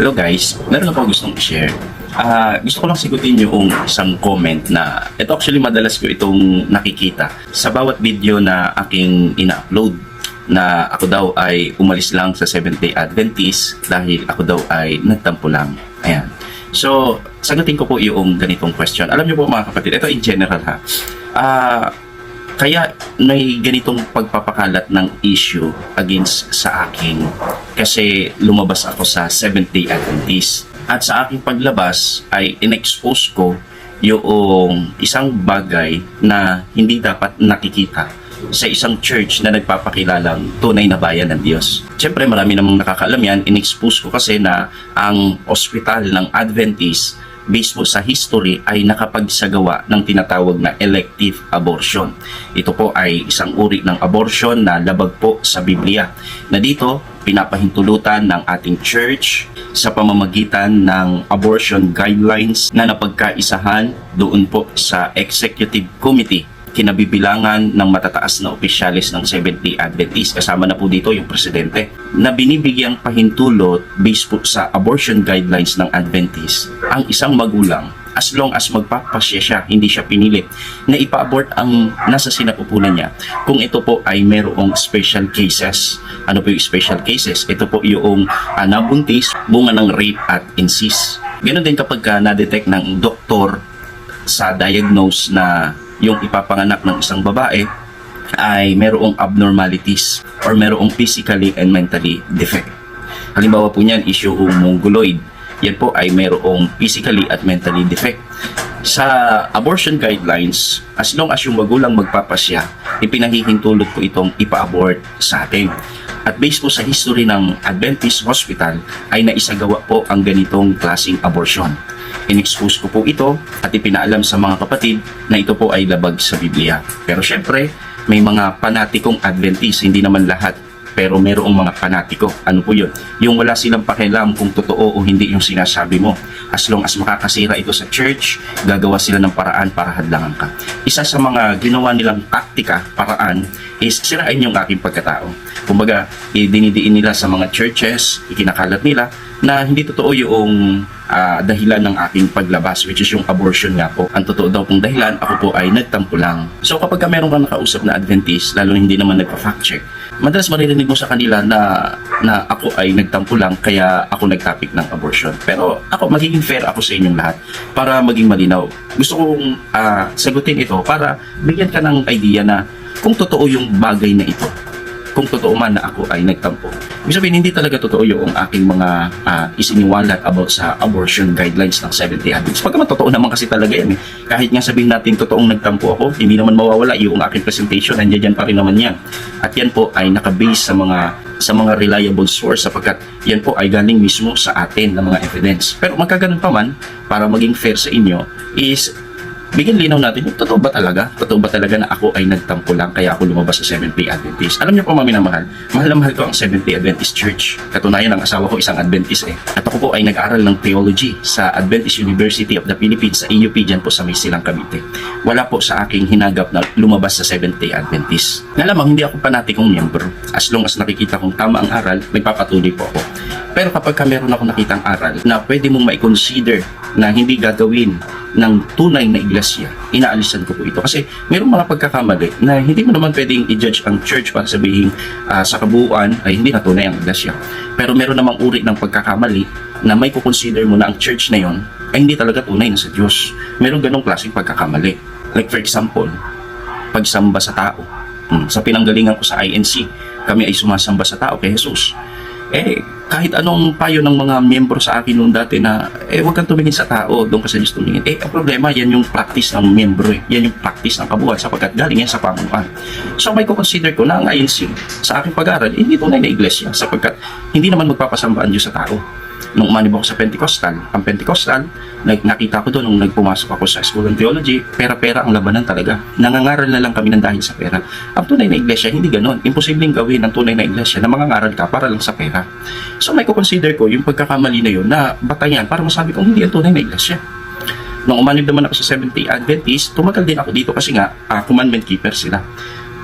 Hello guys, meron po gustong i-share. Ah, gusto ko lang sigutin yung isang comment na ito actually madalas ko itong nakikita sa bawat video na aking ina-upload na ako daw ay umalis lang sa Seventh Day Adventist dahil ako daw ay nagtampo lang. Ayan. So, sagutin ko po yung ganitong question. Alam niyo po mga kapatid, ito in general ha. Ah, kaya may ganitong pagpapakalat ng issue against sa akin kasi lumabas ako sa Seventh Day Adventist. At sa aking paglabas ay in-expose ko yung isang bagay na hindi dapat nakikita sa isang church na nagpapakilalang tunay na bayan ng Diyos. Siyempre marami namang nakakaalam yan, in-expose ko kasi na ang ospital ng Adventist based sa history ay nakapagsagawa ng tinatawag na elective abortion. Ito po ay isang uri ng abortion na labag po sa Biblia. Na dito, pinapahintulutan ng ating church sa pamamagitan ng abortion guidelines na napagkaisahan doon po sa Executive Committee kinabibilangan ng matataas na opisyalis ng Seventh-day Adventist. Kasama na po dito yung presidente na binibigyang pahintulot based po sa abortion guidelines ng Adventist ang isang magulang as long as magpapasya siya, hindi siya pinilit, na ipa-abort ang nasa sinapupunan niya kung ito po ay merong special cases. Ano po yung special cases? Ito po yung uh, nabuntis, bunga ng rape at incest. Ganon din kapag ka na-detect ng doktor sa diagnose na yung ipapanganak ng isang babae ay merong abnormalities or merong physically and mentally defect. Halimbawa po niyan is yung mongoloid. Yan po ay merong physically at mentally defect. Sa abortion guidelines, as long as yung magulang magpapasya, ipinahihintulot ko itong ipa-abort sa atin. At based po sa history ng Adventist Hospital, ay naisagawa po ang ganitong klasing abortion. In-expose ko po ito at ipinaalam sa mga kapatid na ito po ay labag sa Biblia. Pero syempre, may mga panatikong Adventist, hindi naman lahat pero merong mga panatiko. Ano po yun? Yung wala silang pakialam kung totoo o hindi yung sinasabi mo. As long as makakasira ito sa church, gagawa sila ng paraan para hadlangan ka. Isa sa mga ginawa nilang taktika, paraan, is sirain yung aking pagkatao. Kumbaga, dinidiin nila sa mga churches, ikinakalat nila, na hindi totoo yung ah, dahilan ng aking paglabas which is yung abortion nga po. Ang totoo daw pong dahilan, ako po ay nagtampo lang. So kapag ka meron kang nakausap na Adventist, lalo hindi naman nagpa-fact check, madalas maririnig mo sa kanila na na ako ay nagtampo lang kaya ako nagtopic ng abortion. Pero ako magiging fair ako sa inyong lahat para maging malinaw. Gusto kong ah, sagutin ito para bigyan ka ng idea na kung totoo yung bagay na ito kung totoo man na ako ay nagtampo. Ibig sabihin, hindi talaga totoo yung aking mga uh, isiniwalat about sa abortion guidelines ng 70 Adventist. Pagkaman totoo naman kasi talaga yan eh. Kahit nga sabihin natin totoong nagtampo ako, hindi naman mawawala yung aking presentation, nandiyan dyan pa rin naman yan. At yan po ay nakabase sa mga sa mga reliable source sapagkat yan po ay galing mismo sa atin ng mga evidence. Pero magkaganon pa man, para maging fair sa inyo, is bigyan linaw natin yung totoo ba talaga? Totoo ba talaga na ako ay nagtampo lang kaya ako lumabas sa Seventh Day Adventist? Alam niyo po mga minamahal, mahal na mahal ko ang Seventh Day Adventist Church. Katunayan ang asawa ko isang Adventist eh. At ako po ay nag-aral ng theology sa Adventist University of the Philippines sa AUP dyan po sa may silang Cavite. Wala po sa aking hinagap na lumabas sa Seventh Day Adventist. Nga lamang hindi ako panatikong miyembro. As long as nakikita kong tama ang aral, magpapatuloy po ako. Pero kapag ka meron ako nakitang aral na pwede mong ma-consider na hindi gagawin ng tunay na iglesia, inaalisan ko po ito. Kasi mayroong mga pagkakamali na hindi mo naman pwedeng i-judge ang church para sabihin ah, sa kabuuan ay hindi na tunay ang iglesia. Pero meron namang uri ng pagkakamali na may kukonsider mo na ang church na yon ay hindi talaga tunay na sa Diyos. Meron ganong klaseng pagkakamali. Like for example, pagsamba sa tao. Hmm, sa pinanggalingan ko sa INC, kami ay sumasamba sa tao kay Jesus. Eh, kahit anong payo ng mga miyembro sa akin noon dati na, eh, huwag kang tumingin sa tao, doon ka sa Diyos tumingin. Eh, ang problema, yan yung practice ng miyembro eh. Yan yung practice ng kabuhay sapagkat galing yan sa pamunuan. So, may consider ko na ang INC sa aking pag-aaral, hindi tunay na iglesia sapagkat hindi naman magpapasamba ang Diyos sa tao nung umanib ako sa Pentecostal, ang Pentecostal, nag nakita ko doon nung nagpumasok ako sa School of Theology, pera-pera ang labanan talaga. Nangangaral na lang kami ng dahil sa pera. Ang tunay na iglesia, hindi ganon. Imposibleng gawin ang tunay na iglesia na mangangaral ka para lang sa pera. So may consider ko yung pagkakamali na yun na batayan para masabi kong hindi ang tunay na iglesia. Nung umanib naman ako sa 70 Adventist, tumagal din ako dito kasi nga ah, commandment keeper sila.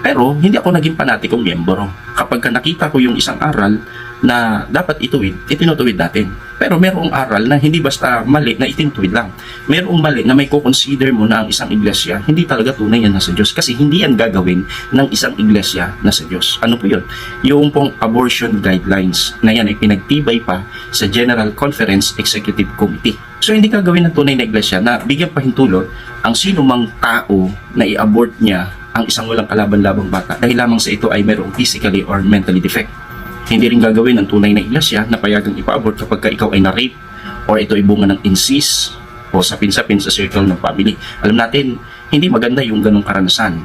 Pero hindi ako naging panatikong miyembro. Kapag ka nakita ko yung isang aral na dapat ituwid, itinutuwid natin. Pero merong aral na hindi basta mali na itinutuwid lang. Merong mali na may consider mo na ang isang iglesia, hindi talaga tunay yan nasa Diyos. Kasi hindi yan gagawin ng isang iglesia na sa Diyos. Ano po yun? Yung pong abortion guidelines na yan ay pinagtibay pa sa General Conference Executive Committee. So hindi gagawin ng tunay na iglesia na bigyan pahintulot ang sino mang tao na i-abort niya ang isang walang kalaban-labang bata dahil lamang sa ito ay mayroong physically or mentally defect. Hindi rin gagawin ng tunay na iglesia na payagang ipa-abort kapag ka ikaw ay na-rape or ito ay bunga ng incest o sapin-sapin sa circle ng family. Alam natin, hindi maganda yung ganong karanasan.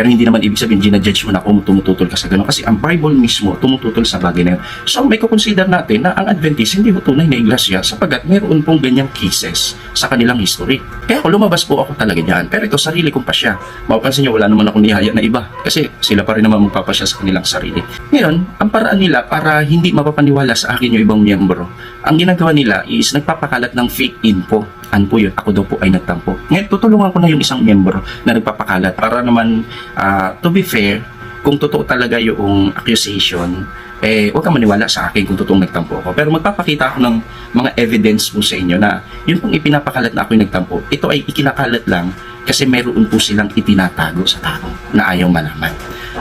Pero hindi naman ibig sabihin, ginajudge mo na kung tumututol ka sa ganun. Kasi ang Bible mismo tumututol sa bagay na yun. So may kukonsider natin na ang Adventist hindi mo tunay na iglesia sapagat meron pong ganyang cases sa kanilang history. Kaya ako lumabas po ako talaga dyan. Pero ito, sarili kong pasya. Mapapansin nyo, wala naman akong nihaya na iba. Kasi sila pa rin naman magpapasya sa kanilang sarili. Ngayon, ang paraan nila para hindi mapapaniwala sa akin yung ibang miyembro, ang ginagawa nila is nagpapakalat ng fake info. Ano po yun? Ako daw po ay nagtampo. Ngayon, tutulungan ko na yung isang miyembro na nagpapakalat para naman, ah, to be fair, kung totoo talaga yung accusation, eh, huwag ka maniwala sa akin kung totoong nagtampo ako. Pero magpapakita ako ng mga evidence po sa inyo na yun pong ipinapakalat na ako yung nagtampo, ito ay ikinakalat lang kasi meron po silang itinatago sa tao na ayaw malaman.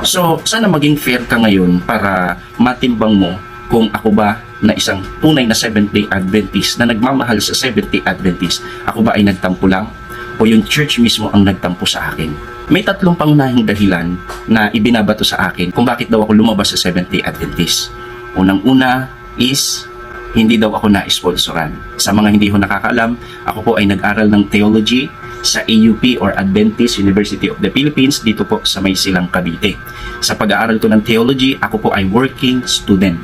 So, sana maging fair ka ngayon para matimbang mo kung ako ba na isang tunay na Seventh-day Adventist na nagmamahal sa Seventh-day Adventist, ako ba ay nagtampo lang o yung church mismo ang nagtampo sa akin? May tatlong pangunahing dahilan na ibinabato sa akin kung bakit daw ako lumabas sa Seventh-day Adventist. Unang-una is hindi daw ako na-sponsoran. Sa mga hindi ho nakakaalam, ako po ay nag-aral ng theology sa AUP or Adventist University of the Philippines dito po sa May Silang Cavite. Sa pag-aaral ko ng theology, ako po ay working student.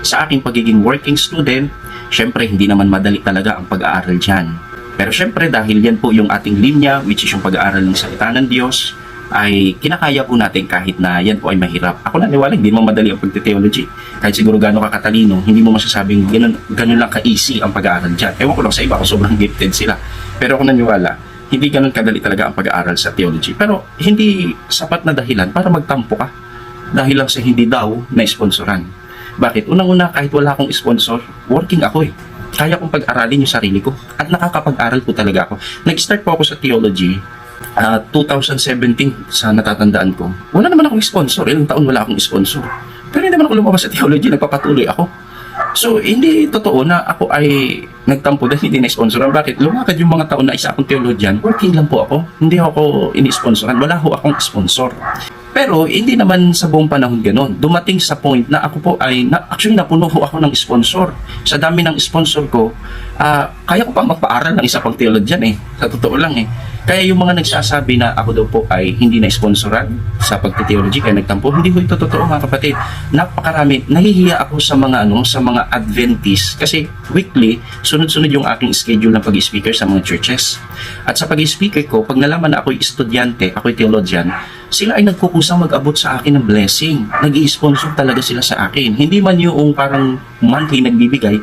Sa aking pagiging working student, syempre hindi naman madali talaga ang pag-aaral dyan. Pero syempre dahil yan po yung ating linya, which is yung pag-aaral ng salita ng Diyos, ay kinakaya po natin kahit na yan po ay mahirap. Ako naniwala, hindi mo madali ang pagte-theology. Kahit siguro gano'n ka katalino, hindi mo masasabing ganun, ganun lang ka-easy ang pag-aaral dyan. Ewan ko lang sa iba kung sobrang gifted sila. Pero ako naniwala, hindi ganun kadali talaga ang pag-aaral sa theology. Pero hindi sapat na dahilan para magtampo ka. Dahil lang sa hindi daw na sponsoran. Bakit? Unang-una, kahit wala akong sponsor, working ako eh. Kaya kong pag-aralin yung sarili ko. At nakakapag-aral po talaga ako. Nag-start po ako sa theology ah, 2017 sa natatandaan ko. Wala naman akong sponsor. Ilang taon wala akong sponsor. Pero hindi naman ako lumabas sa theology. Nagpapatuloy ako. So, hindi totoo na ako ay nagtampo dahil hindi na-sponsoran. Bakit? Lumakad yung mga taon na isa akong theologian, working lang po ako. Hindi ako ini-sponsoran. Wala ho akong sponsor. Pero hindi naman sa buong panahon ganoon. Dumating sa point na ako po ay, na, actually napuno ho ako ng sponsor. Sa dami ng sponsor ko, ah, kaya ko pa magpaaral ng isa pang theologian eh. Sa totoo lang eh. Kaya yung mga nagsasabi na ako daw po ay hindi na sponsoran sa pagti-theology kaya nagtampo, hindi ho ito totoo mga kapatid. Napakarami. Nahihiya ako sa mga ano, sa mga Adventist kasi weekly sunod-sunod yung aking schedule ng pag-speaker sa mga churches. At sa pag-speaker ko, pag nalaman na ako'y estudyante, ako'y theologian, sila ay nagkukusang mag-abot sa akin ng blessing. nag sponsor talaga sila sa akin. Hindi man yung parang monthly nagbibigay,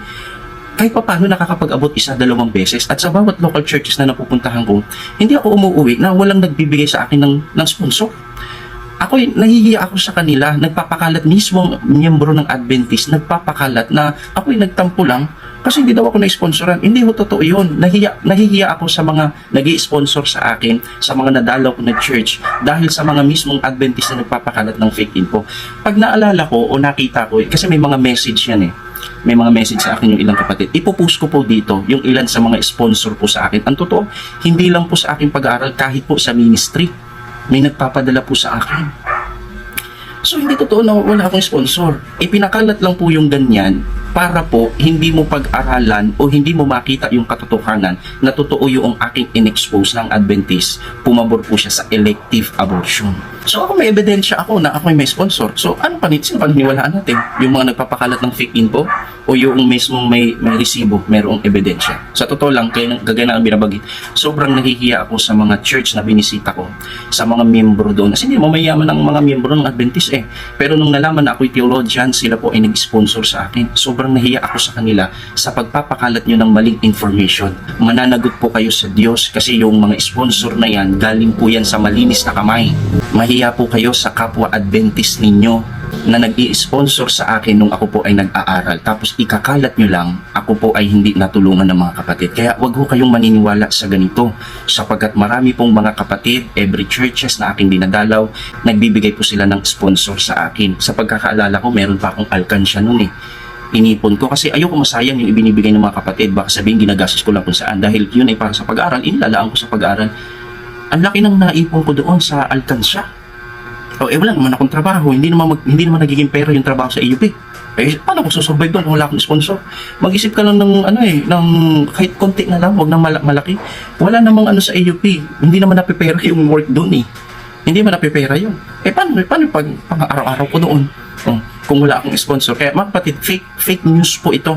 kahit pa paano nakakapag-abot isa, dalawang beses. At sa bawat local churches na napupuntahan ko, hindi ako umuwi na walang nagbibigay sa akin ng, ng sponsor. Ako, nahihiya ako sa kanila, nagpapakalat mismo ang miyembro ng Adventist, nagpapakalat na ako'y nagtampo lang kasi hindi daw ako na-sponsoran. Hindi ho totoo yun. Nahihiya, nahihiya ako sa mga nag sponsor sa akin, sa mga nadalaw ko na church, dahil sa mga mismong Adventist na nagpapakalat ng fake info. Pag naalala ko o nakita ko, kasi may mga message yan eh, may mga message sa akin yung ilang kapatid. Ipopost ko po dito yung ilan sa mga sponsor po sa akin. Ang totoo, hindi lang po sa aking pag-aaral, kahit po sa ministry. May nagpapadala po sa akin. So hindi totoo na wala akong sponsor. Ipinakalat lang po yung ganyan para po hindi mo pag-aralan o hindi mo makita yung katotohanan na totoo yung aking in-expose ng Adventist, pumabor po siya sa elective abortion. So ako may ebidensya ako na ako may sponsor. So ano pa sino paniniwalaan natin? Yung mga nagpapakalat ng fake info o yung mismong may, may resibo, merong ebidensya. Sa totoo lang, kaya gagaya na ang binabagit, sobrang nahihiya ako sa mga church na binisita ko, sa mga miyembro doon. Kasi hindi mo mayaman ang mga miyembro ng Adventist eh. Pero nung nalaman na ako'y theologian, sila po ay nag-sponsor sa akin. Sobrang nahiya ako sa kanila sa pagpapakalat nyo ng maling information. Mananagot po kayo sa Diyos kasi yung mga sponsor na yan, galing po yan sa malinis na kamay. Mahiya po kayo sa kapwa Adventist ninyo na nag sponsor sa akin nung ako po ay nag-aaral. Tapos ikakalat nyo lang ako po ay hindi natulungan ng mga kapatid. Kaya wag ho kayong maniniwala sa ganito sapagkat marami pong mga kapatid every churches na aking dinadalaw nagbibigay po sila ng sponsor sa akin. Sa pagkakaalala ko meron pa akong alkansya nun eh. Inipon ko kasi ayoko masayang yung ibinibigay ng mga kapatid. Baka sabihin ginagastos ko lang kung saan. Dahil yun ay para sa pag-aaral. Inilalaan ko sa pag-aaral. Ang laki ng naipon ko doon sa alkansya Oh, eh wala naman akong trabaho, hindi naman mag, hindi naman nagiging pera yung trabaho sa AUP. Eh, paano ko susurvive doon kung wala akong sponsor? Mag-isip ka lang ng ano eh, ng kahit konti na lang, wag nang mala- malaki. Wala namang ano sa AUP, hindi naman napipera yung work doon eh. Hindi man napipera yun. Eh, paano, paano pag pang araw-araw ko doon? Oh, kung wala akong sponsor. Kaya mga fake, fake news po ito.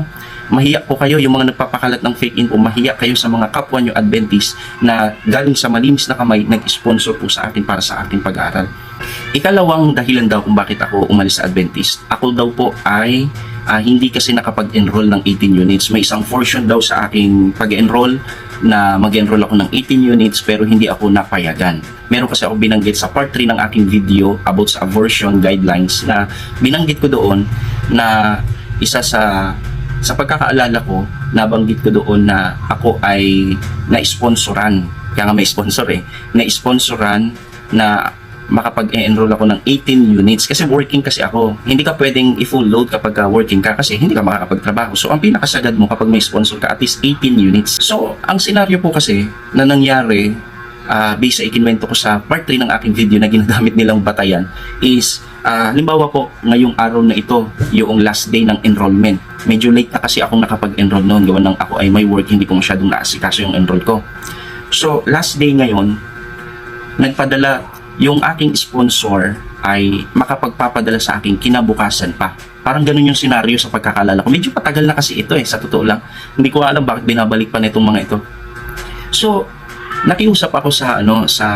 Mahiya po kayo, yung mga nagpapakalat ng fake info, mahiya kayo sa mga kapwa nyo Adventist na galing sa malinis na kamay, nag-sponsor po sa akin para sa aking pag-aaral. Ikalawang dahilan daw kung bakit ako umalis sa Adventist. Ako daw po ay ah, hindi kasi nakapag-enroll ng 18 units. May isang portion daw sa aking pag-enroll na mag-enroll ako ng 18 units pero hindi ako napayagan. Meron kasi ako binanggit sa part 3 ng aking video about sa abortion guidelines na binanggit ko doon na isa sa sa pagkakaalala ko, nabanggit ko doon na ako ay na-sponsoran. Kaya nga may sponsor eh. Na-sponsoran na makapag-enroll ako ng 18 units kasi working kasi ako. Hindi ka pwedeng i-full load kapag ka working ka kasi hindi ka makakapagtrabaho. So, ang pinakasagad mo kapag may sponsor ka at least 18 units. So, ang senaryo po kasi na nangyari uh, based sa ikinwento ko sa part 3 ng aking video na ginagamit nilang batayan is ah, halimbawa po ngayong araw na ito yung last day ng enrollment medyo late na kasi akong nakapag-enroll noon gawa ng ako ay may work hindi ko masyadong naasikaso yung enroll ko so last day ngayon nagpadala yung aking sponsor ay makapagpapadala sa akin kinabukasan pa. Parang ganun yung senaryo sa pagkakalala ko. Medyo patagal na kasi ito eh, sa totoo lang. Hindi ko alam bakit binabalik pa na itong mga ito. So, nakiusap ako sa ano sa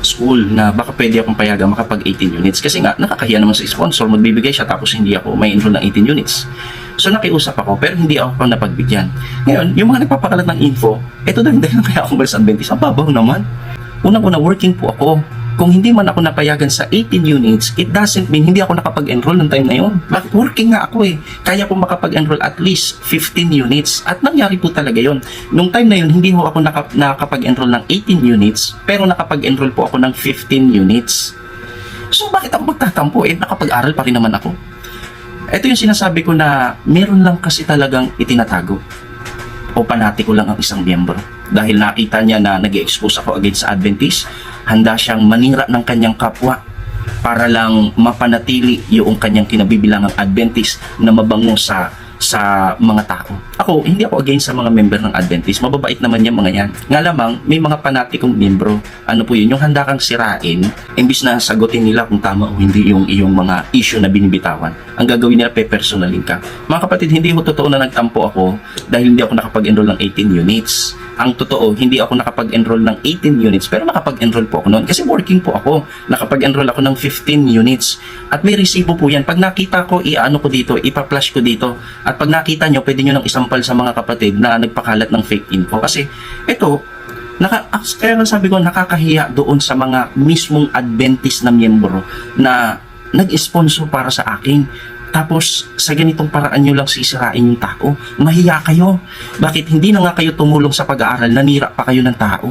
school na baka pwede akong payagan makapag 18 units. Kasi nga nakakahiya naman sa sponsor magbibigay siya tapos hindi ako may enroll ng 18 units. So nakiusap ako pero hindi ako pang napagbigyan. Ngayon yung mga nagpapakalat ng info eto daw yung dahilan kaya ako sa Adventist ang babaw naman. Unang-una working po ako kung hindi man ako napayagan sa 18 units, it doesn't mean hindi ako nakapag-enroll ng time na yun. Bakit working nga ako eh. Kaya ko makapag-enroll at least 15 units. At nangyari po talaga yon. Nung time na yun, hindi ho ako naka- nakapag-enroll ng 18 units, pero nakapag-enroll po ako ng 15 units. So bakit ako magtatampo eh? Nakapag-aral pa rin naman ako. Ito yung sinasabi ko na meron lang kasi talagang itinatago o panati ko lang ang isang miyembro. Dahil nakita niya na nag expose ako against Adventist, handa siyang manira ng kanyang kapwa para lang mapanatili yung kanyang kinabibilangang Adventist na mabango sa sa mga tao. Ako, hindi ako against sa mga member ng Adventist. Mababait naman yung mga yan. Nga lamang, may mga panatikong membro. Ano po yun? Yung handa kang sirain, imbis na sagutin nila kung tama o hindi yung iyong mga issue na binibitawan. Ang gagawin nila, pe-personalin ka. Mga kapatid, hindi ko totoo na nagtampo ako dahil hindi ako nakapag-enroll ng 18 units. Ang totoo, hindi ako nakapag-enroll ng 18 units pero nakapag-enroll po ako noon kasi working po ako. Nakapag-enroll ako ng 15 units at may resibo po yan. Pag nakita ko, i-ano ko dito, ipa-flash ko dito at pag nakita nyo, pwede nyo nang isampal sa mga kapatid na nagpakalat ng fake info kasi ito, naka, ah, kaya nga sabi ko, nakakahiya doon sa mga mismong Adventist na miyembro na nag-sponsor para sa akin. Tapos, sa ganitong paraan nyo lang sisirain yung tao. Mahiya kayo. Bakit hindi na nga kayo tumulong sa pag-aaral? Nanira pa kayo ng tao.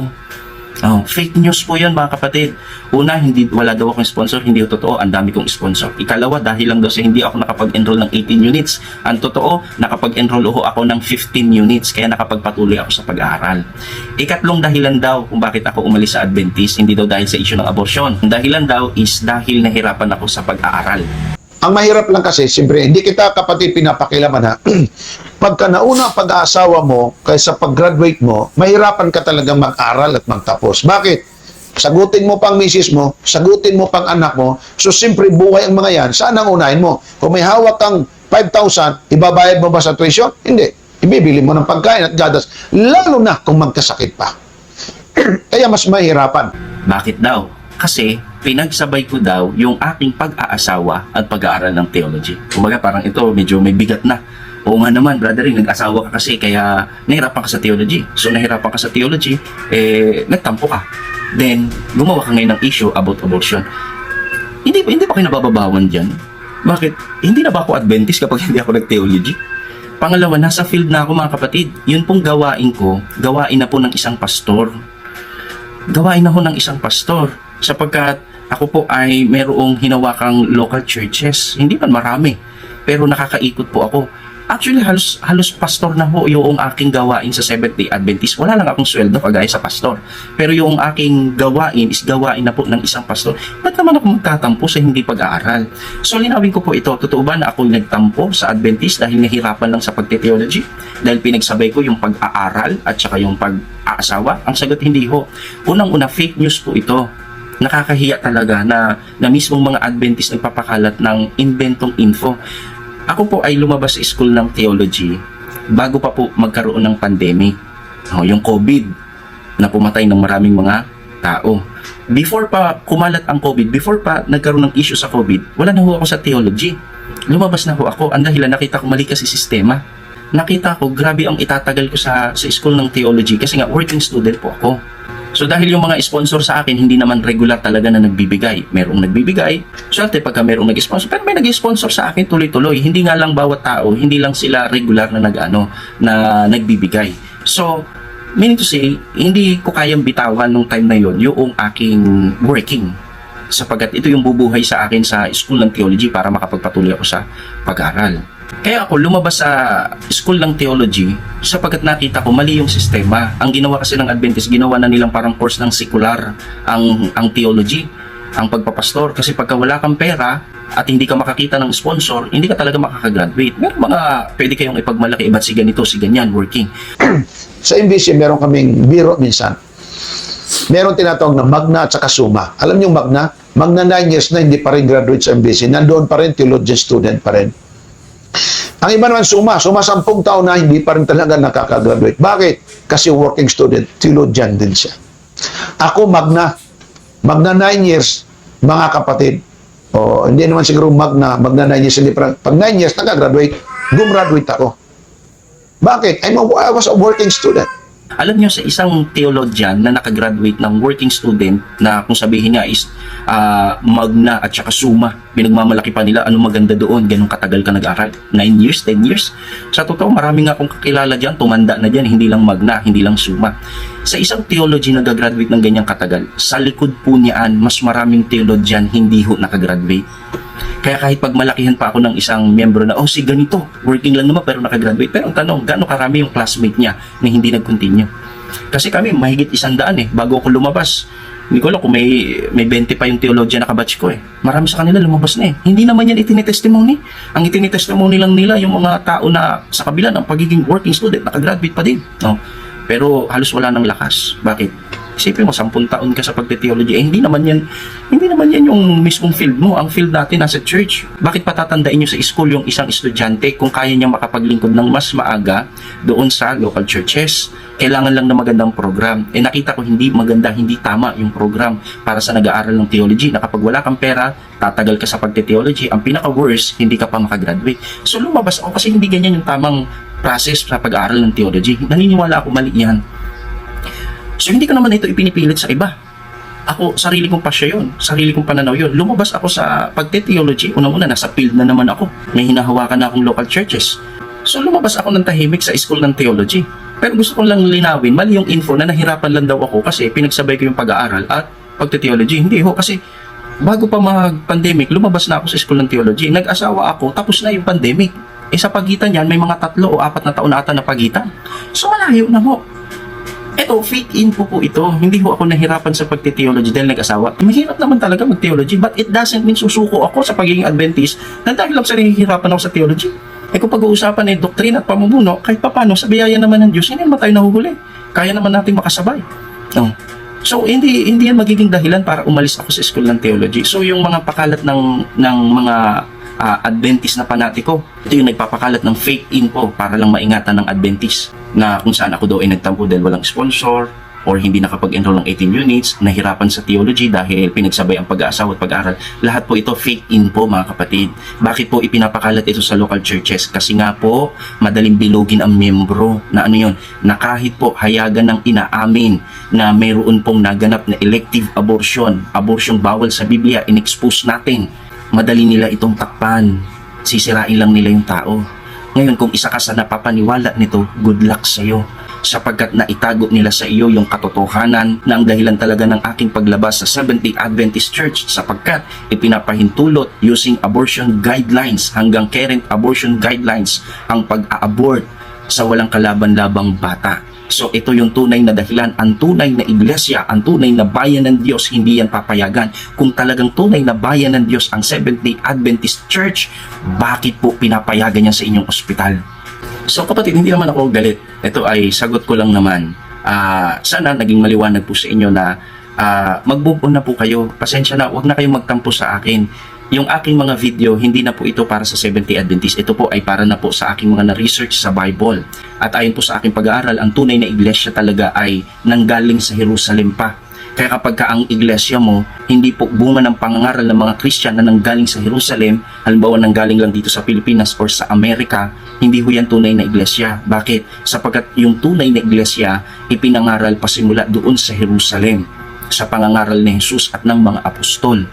Oh, fake news po yun mga kapatid. Una, hindi, wala daw akong sponsor, hindi totoo, ang dami kong sponsor. Ikalawa, dahil lang daw sa hindi ako nakapag-enroll ng 18 units. Ang totoo, nakapag-enroll ho ako ng 15 units, kaya nakapagpatuloy ako sa pag-aaral. Ikatlong dahilan daw kung bakit ako umalis sa Adventist, hindi daw dahil sa issue ng abortion. Ang dahilan daw is dahil nahirapan ako sa pag-aaral. Ang mahirap lang kasi, siyempre, hindi kita kapatid pinapakilaman ha. Pagka nauna pag-aasawa mo, kaysa pag-graduate mo, mahirapan ka talaga mag-aral at magtapos. Bakit? Sagutin mo pang misis mo, sagutin mo pang anak mo, so siyempre buhay ang mga yan, saan ang unahin mo? Kung may hawak kang 5,000, ibabayad mo ba sa tuition? Hindi. Ibibili mo ng pagkain at gadas, lalo na kung magkasakit pa. Kaya mas mahirapan. Bakit daw? Kasi pinagsabay ko daw yung aking pag-aasawa at pag-aaral ng theology. Kumbaga parang ito medyo may bigat na. Oo nga naman, brother, eh, nag-asawa ka kasi kaya nahirapan ka sa theology. So nahirapan ka sa theology, eh nagtampo ka. Then gumawa ka ngayon ng issue about abortion. Hindi hindi ba kayo nabababawan diyan? Bakit? Hindi na ba ako Adventist kapag hindi ako nag-theology? Pangalawa, nasa field na ako mga kapatid. Yun pong gawain ko, gawain na po ng isang pastor. Gawain na ho ng isang pastor. Sapagkat ako po ay merong hinawakang local churches. Hindi man marami. Pero nakakaikot po ako. Actually, halos, halos pastor na ho yung aking gawain sa Seventh-day Adventist. Wala lang akong sweldo kagaya sa pastor. Pero yung aking gawain is gawain na po ng isang pastor. Ba't naman ako magtatampo sa hindi pag-aaral? So, linawin ko po ito. Totoo ba na ako nagtampo sa Adventist dahil nahirapan lang sa pagte-theology? Dahil pinagsabay ko yung pag-aaral at saka yung pag-aasawa? Ang sagot, hindi ho. Unang-una, fake news po ito nakakahiya talaga na, na mismong mga Adventist nagpapakalat ng inventong info. Ako po ay lumabas sa school ng theology bago pa po magkaroon ng pandemic. Oh, yung COVID na pumatay ng maraming mga tao. Before pa kumalat ang COVID, before pa nagkaroon ng issue sa COVID, wala na ho ako sa theology. Lumabas na ho ako. Ang dahilan, nakita ko mali kasi sistema. Nakita ko, grabe ang itatagal ko sa, sa school ng theology kasi nga working student po ako. So dahil yung mga sponsor sa akin hindi naman regular talaga na nagbibigay. Merong nagbibigay. Swerte pagka merong nag-sponsor. Pero may nag-sponsor sa akin tuloy-tuloy. Hindi nga lang bawat tao, hindi lang sila regular na nag-ano, na nagbibigay. So, meaning to say, hindi ko kayang bitawan nung time na yon yung aking working sapagkat ito yung bubuhay sa akin sa school ng theology para makapagpatuloy ako sa pag-aaral. Kaya ako lumabas sa school ng theology sapagkat nakita ko mali yung sistema. Ang ginawa kasi ng Adventist, ginawa na nilang parang course ng secular ang, ang theology, ang pagpapastor. Kasi pagka wala kang pera at hindi ka makakita ng sponsor, hindi ka talaga makakagraduate. Meron mga pwede kayong ipagmalaki, iba't si ganito, si ganyan, working. Sa MBC, meron kaming biro minsan. Meron tinatawag na Magna at saka Suma. Alam niyo Magna? Magna 9 years na hindi pa rin graduate sa MBC. Nandoon pa rin, theologian student pa rin. Ang iba naman Suma, Suma 10 taon na hindi pa rin talaga nakakagraduate. Bakit? Kasi working student, theologian din siya. Ako Magna. Magna 9 years, mga kapatid. O, hindi naman siguro Magna, Magna 9 years, hindi pa, pag 9 years, nakagraduate, gumraduate ako. Bakit? I'm a, I was a working student. Alam niyo sa isang theologian na nakagraduate ng working student na kung sabihin niya is ah, magna at saka suma, pinagmamalaki pa nila ano maganda doon, ganun katagal ka nag-aral. 9 years, 10 years. Sa totoo, marami nga akong kakilala dyan, tumanda na dyan, hindi lang magna, hindi lang suma. Sa isang theology na gagraduate ng ganyang katagal, sa likod po niyaan, mas maraming theologian hindi ho nakagraduate. Kaya kahit pag malakihan pa ako ng isang miyembro na, oh si ganito, working lang naman pero nakagraduate. Pero ang tanong, gaano karami yung classmate niya na hindi nag-continue? Kasi kami, mahigit isang daan eh, bago ako lumabas. Hindi ko alam kung may, may 20 pa yung theologian na kabatch ko eh. Marami sa kanila lumabas na eh. Hindi naman yan itinitestimony. Ang itinitestimony lang nila yung mga tao na sa kabila ng pagiging working student, nakagraduate pa din. No? Pero halos wala ng lakas. Bakit? Isipin mo, 10 taon ka sa pagte-theology, eh, hindi naman yan, hindi naman yan yung mismong field mo. Ang field natin nasa church. Bakit patatandain nyo sa school yung isang estudyante kung kaya niyang makapaglingkod ng mas maaga doon sa local churches? Kailangan lang ng magandang program. Eh nakita ko hindi maganda, hindi tama yung program para sa nag-aaral ng theology na kapag wala kang pera, tatagal ka sa pagte-theology. Ang pinaka-worst, hindi ka pa makagraduate. So lumabas ako kasi hindi ganyan yung tamang process sa pag-aaral ng theology. Naniniwala ako mali yan. So hindi ko naman ito ipinipilit sa iba. Ako, sarili kong pasya yun. Sarili kong pananaw yun. Lumabas ako sa pagte-theology. Una-una, nasa field na naman ako. May hinahawakan na akong local churches. So lumabas ako ng tahimik sa school ng theology. Pero gusto ko lang linawin, mali yung info na nahirapan lang daw ako kasi pinagsabay ko yung pag-aaral at pagte-theology. Hindi ho, kasi bago pa mag-pandemic, lumabas na ako sa school ng theology. Nag-asawa ako, tapos na yung pandemic. Eh sa pagitan yan, may mga tatlo o apat na taon na ata na pagitan. So malayo na ho. Eto, fake info po ito. Hindi ho ako nahirapan sa pagte-theology dahil nag-asawa. Mahirap naman talaga mag-theology but it doesn't mean susuko ako sa pagiging Adventist na dahil lang sa nahihirapan ako sa theology. Eh kung pag-uusapan eh, doktrina at pamumuno, kahit papano, sa biyaya naman ng Diyos, hindi naman tayo nahuhuli. Kaya naman nating makasabay. No. So, hindi hindi yan magiging dahilan para umalis ako sa school ng theology. So, yung mga pakalat ng, ng mga ah, Adventist na panatiko, ito yung nagpapakalat ng fake info para lang maingatan ng Adventist na kung saan ako daw ay nagtampo dahil walang sponsor or hindi nakapag-enroll ng 18 units, nahirapan sa theology dahil pinagsabay ang pag-aasawa at pag-aaral. Lahat po ito fake info mga kapatid. Bakit po ipinapakalat ito sa local churches? Kasi nga po, madaling bilogin ang membro na ano yun, na kahit po hayagan ng inaamin na mayroon pong naganap na elective abortion, abortion bawal sa Biblia, in-expose natin madali nila itong takpan. Sisirain lang nila yung tao. Ngayon, kung isa ka sa napapaniwala nito, good luck sa iyo. Sapagkat naitago nila sa iyo yung katotohanan na ang dahilan talaga ng aking paglabas sa Seventh-day Adventist Church sapagkat ipinapahintulot using abortion guidelines hanggang current abortion guidelines ang pag-a-abort sa walang kalaban-labang bata. So ito yung tunay na dahilan, ang tunay na iglesia, ang tunay na bayan ng Diyos, hindi yan papayagan. Kung talagang tunay na bayan ng Diyos ang Seventh-day Adventist Church, bakit po pinapayagan yan sa inyong ospital? So kapatid, hindi naman ako galit. Ito ay sagot ko lang naman. Ah, sana naging maliwanag po sa inyo na ah, mag-move on na po kayo. Pasensya na, huwag na kayong magtampo sa akin. Yung aking mga video, hindi na po ito para sa 70 Adventist. Ito po ay para na po sa aking mga na-research sa Bible. At ayon po sa aking pag-aaral, ang tunay na iglesia talaga ay nanggaling sa Jerusalem pa. Kaya kapag ka ang iglesia mo, hindi po bunga ng pangangaral ng mga Christian na nanggaling sa Jerusalem, halimbawa nanggaling lang dito sa Pilipinas or sa Amerika, hindi ho yan tunay na iglesia. Bakit? Sapagkat yung tunay na iglesia, ipinangaral pa simula doon sa Jerusalem sa pangangaral ni Jesus at ng mga apostol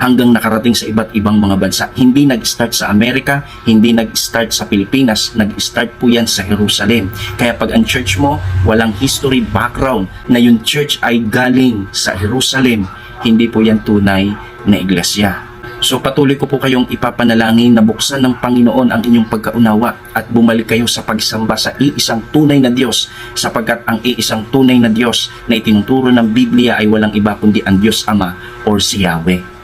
hanggang nakarating sa iba't ibang mga bansa. Hindi nag-start sa Amerika, hindi nag-start sa Pilipinas, nag-start po yan sa Jerusalem. Kaya pag ang church mo, walang history background na yung church ay galing sa Jerusalem, hindi po yan tunay na iglesia. So patuloy ko po kayong ipapanalangin na buksan ng Panginoon ang inyong pagkaunawa at bumalik kayo sa pagsamba sa iisang tunay na Diyos sapagkat ang iisang tunay na Diyos na itinuturo ng Biblia ay walang iba kundi ang Diyos Ama or si Yahweh.